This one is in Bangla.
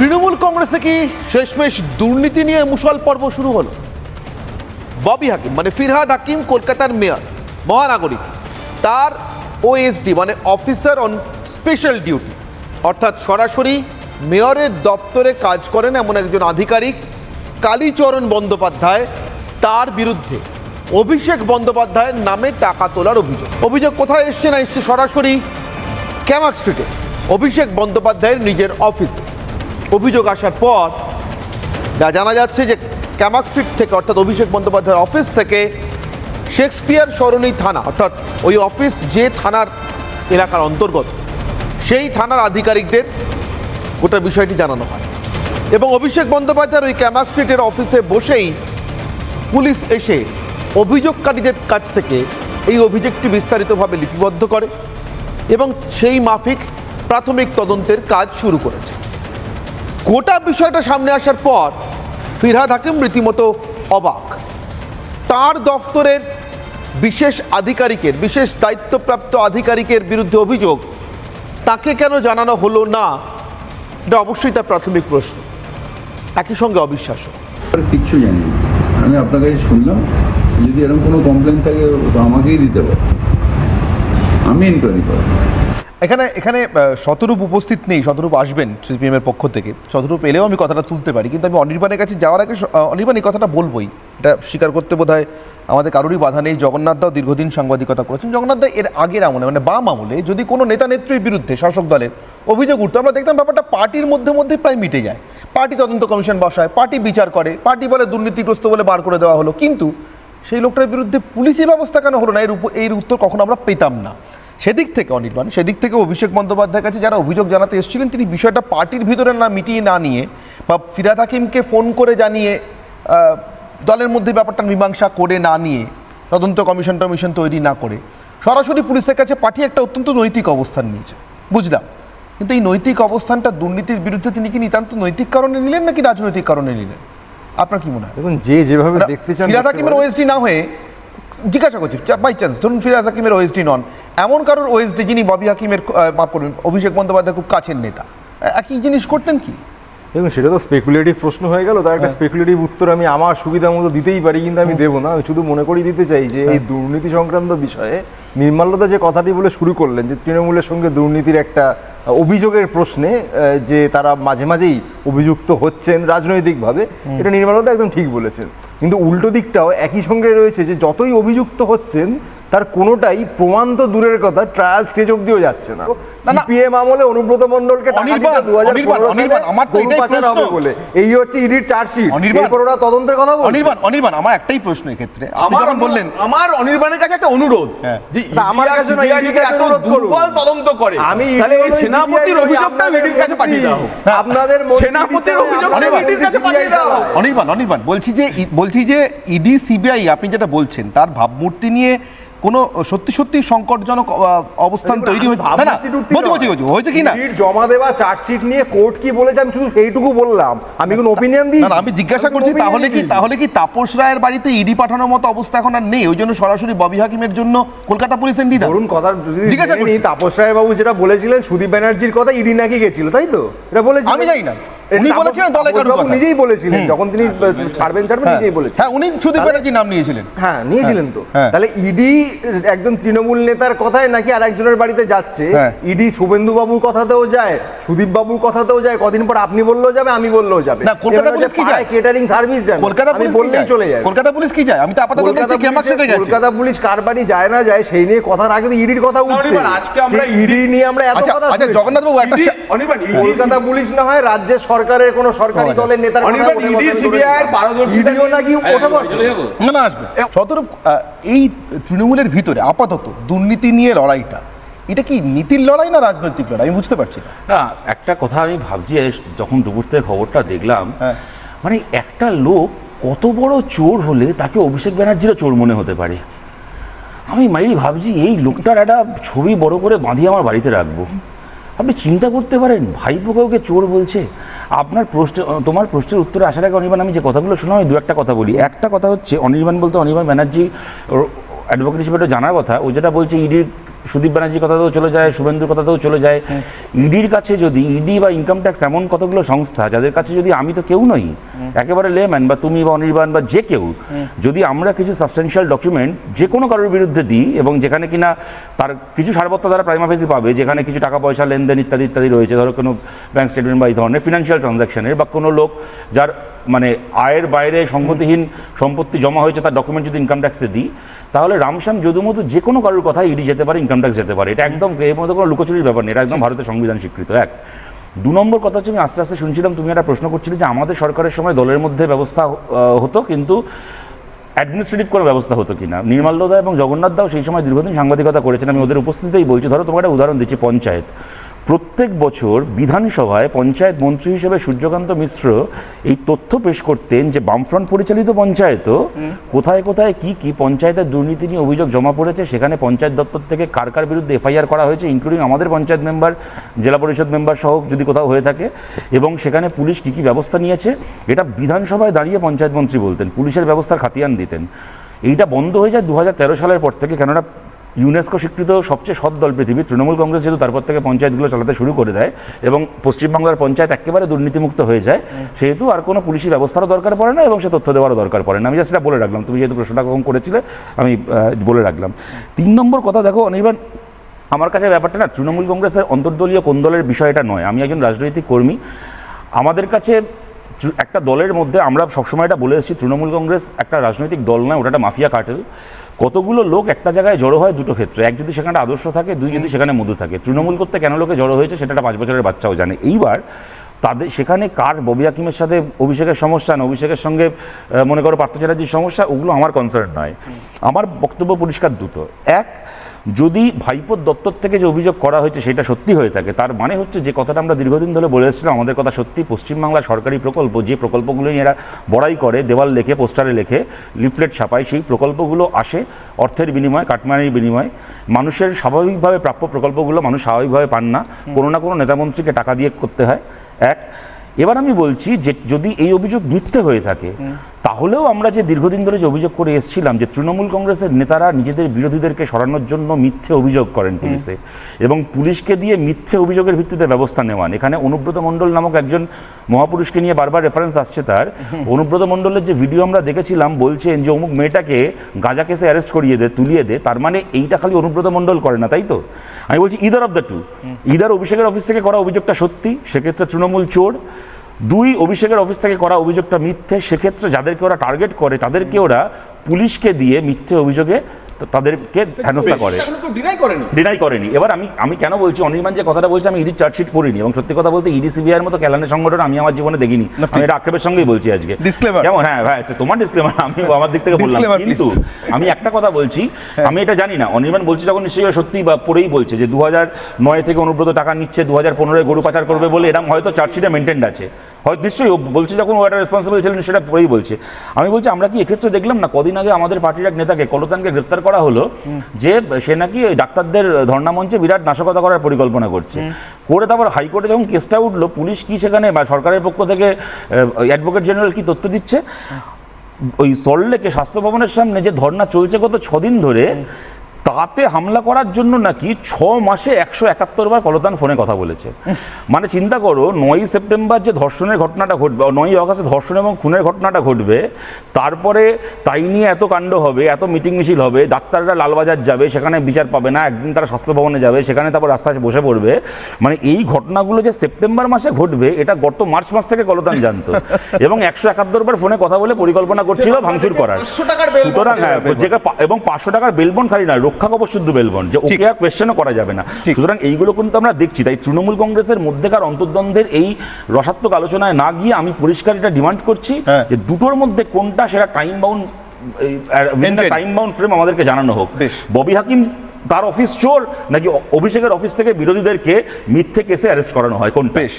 তৃণমূল কংগ্রেসে কি শেষমেশ দুর্নীতি নিয়ে মুসল পর্ব শুরু হলো? ববি হাকিম মানে ফিরহাদ হাকিম, কলকাতার মেয়র, মহানাগরিক। তার ওএসডি মানে অফিসার অন স্পেশাল ডিউটি। অর্থাৎ সরাসরি মেয়রের দপ্তরে কাজ করেন এমন একজন আধিকারিক, কালীচরণ বন্দ্যোপাধ্যায়, তার বিরুদ্ধে। অভিষেক বন্দ্যোপাধ্যায়ের নামে টাকা তোলার অভিযোগ। অভিযোগ কোথায় এসছে না এসছে সরাসরি ক্যামাক স্ট্রিটে। অভিষেক বন্দ্যোপাধ্যায়ের নিজের অফিসে। অভিযোগ আসার পর যা জানা যাচ্ছে যে ক্যামাক স্ট্রিট থেকে, অর্থাৎ অভিষেক বন্দ্যোপাধ্যায়ের অফিস থেকে শেক্সপিয়ার সরণি থানা, অর্থাৎ ওই অফিস যে থানার এলাকার অন্তর্গত, সেই থানার আধিকারিকদের গোটা বিষয়টি জানানো হয়। এবং অভিষেক বন্দ্যোপাধ্যায়ের ওই ক্যামাক স্ট্রিটের অফিসে বসেই পুলিশ এসে অভিযোগকারীদের কাছ থেকে এই অভিযোগটি বিস্তারিতভাবে লিপিবদ্ধ করে এবং সেই মাফিক প্রাথমিক তদন্তের কাজ শুরু করেছে। গোটা বিষয়টা সামনে আসার পর ফিরহাদ হাকিম রীতিমতো অবাক। তার দপ্তরের বিশেষ আধিকারিকের, বিশেষ দায়িত্বপ্রাপ্ত আধিকারিকের বিরুদ্ধে অভিযোগ, তাকে কেন জানানো হলো না, এটা অবশ্যই তার প্রাথমিক প্রশ্ন। একই সঙ্গে অবিশ্বাস্য। আর কিচ্ছু জানি। আমি আপনার কাছে শুনলাম, যদি এরকম কোনো কমপ্লেন থাকে, তো আমাকেই দিতে পারে আমি ইনকোয়ারি করব এখানে এখানে শতরূপ উপস্থিত নেই, শতরূপ আসবেন সিপিএম এর পক্ষ থেকে। শতরূপ এলেও আমি কথাটা তুলতে পারি, কিন্তু আমি অনির্বাণের কাছে যাওয়ার আগে অনির্বাণ এই কথাটা বলবোই। এটা স্বীকার করতে বোধ আমাদের কারোরই বাধা নেই। জগন্নাথ দাও দীর্ঘদিন সাংবাদিকতা করেছেন। জগন্নাথ দা এর আগের আমলে মানে বাম আমলে, যদি কোনো নেতা নেত্রীর বিরুদ্ধে শাসক দলের অভিযোগ উঠতো, আমরা দেখতাম ব্যাপারটা পার্টির মধ্যে মধ্যে প্রায় মিটে যায়। পার্টি তদন্ত কমিশন বসায়, পার্টি বিচার করে, পার্টি বলে দুর্নীতিগ্রস্ত বলে বার করে দেওয়া হলো। কিন্তু সেই লোকটার বিরুদ্ধে পুলিশি ব্যবস্থা কেন হলো না? এর এর উত্তর কখনো আমরা পেতাম না। সেদিক থেকে অনির্বাণ সেদিক থেকে অভিষেক বন্দ্যোপাধ্যায়ের কাছে যারা অভিযোগ জানাতে এসেছিলেন তিনি বিষয়টা পার্টির ভিতরে না মিটিয়ে না নিয়ে বা ফিরাদ হাকিমকে ফোন করে জানিয়ে দলের মধ্যে ব্যাপারটা মীমাংসা করে না নিয়ে তদন্ত কমিশন টমিশন তৈরি না করে সরাসরি পুলিশের কাছে পাঠিয়ে একটা অত্যন্ত নৈতিক অবস্থান নিয়েছে। বুঝলাম। কিন্তু এই নৈতিক অবস্থানটা দুর্নীতির বিরুদ্ধে তিনি কি নিতান্ত নৈতিক কারণে নিলেন নাকি রাজনৈতিক কারণে নিলেন? আপনার কি মনে হয়? দেখুন যে যেভাবে দেখতে চান ফিরাদ হাকিমের। ওএসডি না হয়ে জিজ্ঞাসা করছি বাই চান্স ধরুন ফিরাজ হাকিমের ওএসডি নন, এমন কারোর ওএসডি যিনি ববি হাকিমের মাফ করবেন অভিষেক বন্দ্যোপাধ্যায় খুব কাছের নেতা একই জিনিস করতেন কি? দেখুন সেটা তো স্পেকুলেটিভ প্রশ্ন হয়ে গেল তার একটা স্পেকুলেটিভ উত্তর আমি আমার সুবিধা মতো দিতেই পারি কিন্তু আমি দেবো না। আমি শুধু মনে করিয়ে দিতে চাই যে এই দুর্নীতি সংক্রান্ত বিষয়ে নির্মাল্যতা যে কথাটি বলে শুরু করলেন যে তৃণমূলের সঙ্গে দুর্নীতির একটা অভিযোগের প্রশ্নে যে তারা মাঝে মাঝেই অভিযুক্ত হচ্ছেন রাজনৈতিকভাবে এটা নির্মাল্যতা একদম ঠিক বলেছেন। কিন্তু উল্টো দিকটাও একই সঙ্গে রয়েছে যে যতই অভিযুক্ত হচ্ছেন তার কোনোটাই প্রমাণ তো দূরের কথা ট্রায়াল স্টেজ অবধিও যাচ্ছে না। সিপিএম আমলে অনুব্রত টাকা দিতে দু হাজার। হবে বলে এই হচ্ছে ইডির চার্জশিট এরপর ওরা তদন্তের কথা অনির্বাণ অনির্বাণ আমার একটাই প্রশ্ন এক্ষেত্রে আমার বললেন আমার অনির্বাণের কাছে একটা অনুরোধ হ্যাঁ। যে আমার কাছে কাছে ইডির কাছে অনুরোধ দুর্বল তদন্ত করে আমি তাহলে এই সেনাপতির অভিযোগটা ইডির কাছে পাঠিয়ে দাও আপনাদের সেনাপতির ইডির কাছে পাঠিয়ে দাও। অনির্বাণ অনির্বাণ বলছি যে বলছি যে ইডি সিবিআই আপনি যেটা বলছেন তার ভাবমূর্তি নিয়ে কোনো সত্যি সত্যি সংকটজনক অবস্থান তৈরি হচ্ছে। না নয়। বলছি হয়েছে কি না? জমা দেওয়া চার্জশিট নিয়ে কোর্ট কি বলেছে আমি শুধু সেইটুকু বললাম। আমি কোনো ওপিনিয়ন দিই না আমি জিজ্ঞাসা করছি তাহলে কি তাহলে কি তাপস রায়ের বাড়িতে ইডি পাঠানোর মতো অবস্থা এখন আর নেই? ওই জন্য সরাসরি ববি হাকিমের জন্য কলকাতা পুলিশ এমডি ধরুন কথা যদি জিজ্ঞাসা করছি। তাপস রায় বাবু যেটা বলেছিলেন সুদীপ ব্যানার্জির কথা ইডি নাকি গেছিল তাই তো? এটা বলেছিলেন? আমি জানি না। উনি বলেছিলেন দলে কথা। নিজেই বলেছিলেন যখন তিনি ছাড়বেন ছাড়বেন নিজেই বলেছিলেন। হ্যাঁ উনি সুদীপ ব্যানার্জি নাম নিয়েছিলেন। হ্যাঁ নিয়েছিলেন তো। হ্যাঁ। তাহলে ইডি একজন তৃণমূল নেতার কথায় নাকি আর একজনের বাড়িতে যাচ্ছে? হ্যাঁ। ইডি শুভেন্দু বাবুর কথাতেও যায় সুদীপ বাবুর কথাতেও যায় কদিন পর আপনি বললেও যাবে আমি বললেও যাবে। না, কলকাতা পুলিশ কি যায়? কেটারিং সার্ভিস যান কলকাতা পুলিশ বললেই চলে যায় কলকাতা পুলিশ কি যায়? আমি তো আপাতত দেখছি ক্যামাক গেছে কলকাতা পুলিশ কার বাড়ি যায় না যায় সেই নিয়ে কথার আগে তো ইডির কথা উঠছে। আজকে আমরা ইডি নিয়ে আমরা এত আচ্ছা কথা আচ্ছা জগন্নাথ বাবু একটা অনির্বাণ, কলকাতা পুলিশ না হয় রাজ্যের সরকারের কোন সরকারি দলের নেতার অনির্বাণ, ইডি, CBI এর পারদর্শিতা নাকি নিয়ে- ওঠে বসে। না না আসবে শতরূপ এই তৃণমূলের ভিতরে আপাতত দুর্নীতি নিয়ে লড়াইটা এটা কি নীতির লড়াই না রাজনৈতিক লড়াই? আমি বুঝতে পারছি না। না একটা কথা আমি ভাবছি যখন দুপুর থেকে খবরটা দেখলাম হ্যাঁ। মানে একটা লোক কত বড় চোর হলে তাকে অভিষেক ব্যানার্জিরও চোর মনে হতে পারে। আমি মাইরি ভাবছি এই লোকটার একটা ছবি বড় করে বাঁধিয়ে আমার বাড়িতে রাখব। আপনি চিন্তা করতে পারেন, ভাইপো কাউকে চোর বলছে। আপনার প্রশ্ন তোমার প্রশ্নের উত্তরে আসার আগে অনির্বাণ, আমি যে কথাগুলো শুনলাম, আমি দু একটা কথা বলি। একটা কথা হচ্ছে, অনির্বাণ বলতে অনির্বাণ ব্যানার্জি অ্যাডভোকেট হিসেবে জানার কথা, ও যেটা বলছে, ইডির সুদীপ ব্যানার্জির কথাতেও চলে যায় শুভেন্দুর কথাতেও চলে যায়। ইডির কাছে যদি ইডি বা ইনকাম ট্যাক্স এমন কতগুলো সংস্থা যাদের কাছে যদি আমি তো কেউ নই একেবারে লেম্যান বা তুমি বা অনির্বাণ বা যে কেউ যদি আমরা কিছু সাবস্টেন্সিয়াল ডকুমেন্ট যে কোনো কারোর বিরুদ্ধে দিই এবং যেখানে কিনা তার কিছু সারবত্তা দ্বারা প্রাইম অফিসে পাবে যেখানে কিছু টাকা পয়সা লেনদেন ইত্যাদি ইত্যাদি রয়েছে ধরো কোনো ব্যাংক স্টেটমেন্ট বা এই ধরনের ফিনান্সিয়াল ট্রানজাকশনের বা কোনো লোক যার মানে আয়ের বাইরে সংগতিহীন সম্পত্তি জমা হয়েছে, তার ডকুমেন্ট যদি ইনকাম ট্যাক্সে দিই, তাহলে রামশ্যাম যদুমধু যে কোনো কারোর কথা ইডি যেতে পারে ইনকাম ট্যাক্স যেতে পারে। এটা একদম এর মধ্যে কোনো লুকোচুরির ব্যাপার নেই, এটা একদম ভারতের সংবিধান স্বীকৃত। এক, দু নম্বর কথা হচ্ছে, আমি আস্তে আস্তে শুনছিলাম, তুমি একটা প্রশ্ন করছিলে যে আমাদের সরকারের সময় দলের মধ্যে ব্যবস্থা হতো, কিন্তু অ্যাডমিনিস্ট্রেটিভ কোনো ব্যবস্থা হতো কিনা? নির্মাল্য দা এবং জগন্নাথ দাও সেই সময় দীর্ঘদিন সাংবাদিকতা করেছেন, আমি ওদের উপস্থিতিতেই বলছি। ধরো তোমার একটা উদাহরণ দিচ্ছি পঞ্চায়েত। প্রত্যেক বছর বিধানসভায় পঞ্চায়েত মন্ত্রী হিসেবে সূর্যকান্ত মিশ্র এই তথ্য পেশ করতেন যে বামফ্রন্ট পরিচালিত পঞ্চায়েতও কোথায় কোথায় কি কি পঞ্চায়েতের দুর্নীতি নিয়ে অভিযোগ জমা পড়েছে, সেখানে পঞ্চায়েত দপ্তর থেকে কার কার বিরুদ্ধে এফআইআর করা হয়েছে ইনক্লুডিং আমাদের পঞ্চায়েত মেম্বার জেলা পরিষদ মেম্বার সহ যদি কোথাও হয়ে থাকে, এবং সেখানে পুলিশ কী কী ব্যবস্থা নিয়েছে, এটা বিধানসভায় দাঁড়িয়ে পঞ্চায়েত মন্ত্রী বলতেন, পুলিশের ব্যবস্থার খাতিয়ান দিতেন। এইটা বন্ধ হয়ে যায় দু হাজার তেরো সালের পর থেকে, কেননা ইউনেস্কো স্বীকৃত সবচেয়ে সৎ দল পৃথিবী। তৃণমূল কংগ্রেস যেহেতু তারপর থেকে পঞ্চায়েতগুলো চালাতে শুরু করে দেয় এবং পশ্চিমবাংলার পঞ্চায়েত একেবারে দুর্নীতিমুক্ত হয়ে যায় সেহেতু আর কোনো পুলিশি ব্যবস্থারও দরকার পড়ে না এবং সে তথ্য দেওয়ারও দরকার পড়ে না। আমি জাস্ট এটা বলে রাখলাম। তুমি যেহেতু প্রশ্নটা কখন করেছিলে আমি বলে রাখলাম। তিন নম্বর কথা দেখো অনির্বাণ আমার কাছে ব্যাপারটা না তৃণমূল কংগ্রেসের অন্তর্দলীয় কোন দলের বিষয়টা নয়। আমি একজন রাজনৈতিক কর্মী। আমাদের কাছে একটা দলের মধ্যে আমরা সবসময় এটা বলে এসেছি তৃণমূল কংগ্রেস একটা রাজনৈতিক দল নয় ওটা একটা মাফিয়া কার্টেল কতগুলো লোক একটা জায়গায় জড়ো হয় দুটো ক্ষেত্রে এক যদি সেখানে আদর্শ থাকে দুই যদি সেখানে মধু থাকে। তৃণমূল করতে কেন লোকে জড়ো হয়েছে সেটা একটা পাঁচ বছরের বাচ্চাও জানে। এইবার তাদের সেখানে কার ববি হাকিমের সাথে অভিষেকের সমস্যা না অভিষেকের সঙ্গে মনে করো পার্থ চ্যাটার্জির সমস্যা ওগুলো আমার কনসার্ন নয়। আমার বক্তব্য পরিষ্কার দুটো। এক যদি ভাইপোর দপ্তর থেকে যে অভিযোগ করা হয়েছে সেটা সত্যি হয়ে থাকে তার মানে হচ্ছে যে কথাটা আমরা দীর্ঘদিন ধরে বলে এসেছিলাম আমাদের কথা সত্যি পশ্চিমবাংলার সরকারি প্রকল্প যে প্রকল্পগুলো নিয়ে এরা বড়াই করে দেওয়াল লেখে পোস্টারে লেখে লিফলেট ছাপায় সেই প্রকল্পগুলো আসে অর্থের বিনিময়ে কাটমানির বিনিময়ে। মানুষের স্বাভাবিকভাবে প্রাপ্য প্রকল্পগুলো মানুষ স্বাভাবিকভাবে পান না। কোনো না কোনো নেতামন্ত্রীকে টাকা দিয়ে করতে হয়। এক এবার আমি বলছি যে যদি এই অভিযোগ মিথ্যে হয়ে থাকে তাহলেও আমরা যে দীর্ঘদিন ধরে যে অভিযোগ করে এসেছিলাম যে তৃণমূল কংগ্রেসের নেতারা নিজেদের বিরোধীদেরকে সরানোর জন্য মিথ্যে অভিযোগ করেন পুলিশে এবং পুলিশকে দিয়ে মিথ্যে অভিযোগের ভিত্তিতে ব্যবস্থা নেওয়ান। এখানে অনুব্রত মণ্ডল নামক একজন মহাপুরুষকে নিয়ে বারবার রেফারেন্স আসছে তার। অনুব্রত মণ্ডলের যে ভিডিও আমরা দেখেছিলাম বলছেন যে অমুক মেয়েটাকে গাজা কেসে অ্যারেস্ট করিয়ে দে তুলিয়ে দে তার মানে এইটা খালি অনুব্রত মণ্ডল করে না তাই তো? আমি বলছি either of the two either অভিষেকের অফিস থেকে করা অভিযোগটা সত্যি সেক্ষেত্রে তৃণমূল চোর। দুই অভিষেকের অফিস থেকে করা অভিযোগটা মিথ্যে। সেক্ষেত্রে যাদেরকে ওরা টার্গেট করে তাদেরকে ওরা পুলিশকে দিয়ে মিথ্যে অভিযোগে তাদেরকে হেনস্থা করে। ডিনাই করেনি? এবার আমি আমি কেন বলছি অনির্বাণ যে কথাটা বলছি আমি ইডি চার্জশিট পড়িনি এবং সত্যি কথা বলতে ইডি সিবিআইয়ের মতো ক্যালানের সংগঠন আমি আমার জীবনে দেখিনি। আমি এটা আক্ষেপের সঙ্গেই বলছি আজকে. কেমন? হ্যাঁ ভাই আচ্ছা তোমার ডিসক্লেমার আমি আমার দিক থেকে বললাম। কিন্তু আমি একটা কথা বলছি আমি এটা জানি না। অনির্বাণ বলছি যখন নিশ্চয়ই সত্যি বা পরেই বলছে যে দু হাজার নয় থেকে অনুব্রত টাকা নিচ্ছে দু হাজার পনেরোয় গরু পাচার করবে বলে এরকম হয়তো চার্জশিটে মেনটেন্ড আছে। হয়তো নিশ্চয়ই বলছে যখন ও একটা রেসপন্সিবল ছিলেন, সেটা পরেই বলছে। আমি বলছি, আমরা কি এক্ষেত্রে দেখলাম না, কদিন আগে আমাদের পার্টির এক নেতাকে, কলতানকে গ্রেপ্তার করা হলো, যে সে নাকি ওই ডাক্তারদের ধর্ণা মঞ্চে বিরাট নাশকতা করার পরিকল্পনা করছে। করে তারপর হাইকোর্টে যখন কেসটা উঠল, পুলিশ কি সেখানে, বা সরকারের পক্ষ থেকে অ্যাডভোকেট জেনারেল কি তথ্য দিচ্ছে? ওই সল্টলেকে স্বাস্থ্য ভবনের সামনে যে ধর্ণা চলছে গত ছদিন ধরে তাতে হামলা করার জন্য নাকি ছ মাসে একশো একাত্তর বার কলতান ফোনে কথা বলেছে। মানে চিন্তা করো নয়ই সেপ্টেম্বর যে ধর্ষণের ঘটনাটা ঘটবে নয়ই অগাস্টে ধর্ষণ এবং খুনের ঘটনাটা ঘটবে তারপরে তাই নিয়ে এত কাণ্ড হবে এত মিটিং মিছিল হবে ডাক্তাররা লালবাজার যাবে সেখানে বিচার পাবে না একদিন তারা স্বাস্থ্য ভবনে যাবে সেখানে তারপর রাস্তায় বসে পড়বে। মানে এই ঘটনাগুলো যে সেপ্টেম্বর মাসে ঘটবে এটা গত মার্চ মাস থেকে কলতান জানতো। এবং একশো একাত্তর বার ফোনে কথা বলে পরিকল্পনা করছিল ভাঙচুর করার। 500 টাকার সুতরাং হ্যাঁ এবং পাঁচশো টাকার বেলবন খালি না রক্ষা কবচ শুদ্ধ বেলবন যে ওকে আর কোয়েশ্চেনও করা যাবে না। সুতরাং এইগুলো কিন্তু আমরা দেখছি। তাই তৃণমূল কংগ্রেসের মধ্যেকার অন্তর্দ্বন্দ্বের এই রসাত্মক আলোচনায় না গিয়ে আমি পরিষ্কার এটা ডিমান্ড করছি হ্যাঁ। যে দুটোর মধ্যে কোনটা সেটা time bound. Time bound frame আমাদেরকে জানানো হোক। ববি হাকিম তার অফিস চোর নাকি অভিষেকের অফিস থেকে বিরোধীদেরকে মিথ্যে কেসে অ্যারেস্ট করানো হয়? কোনটা? বেশ।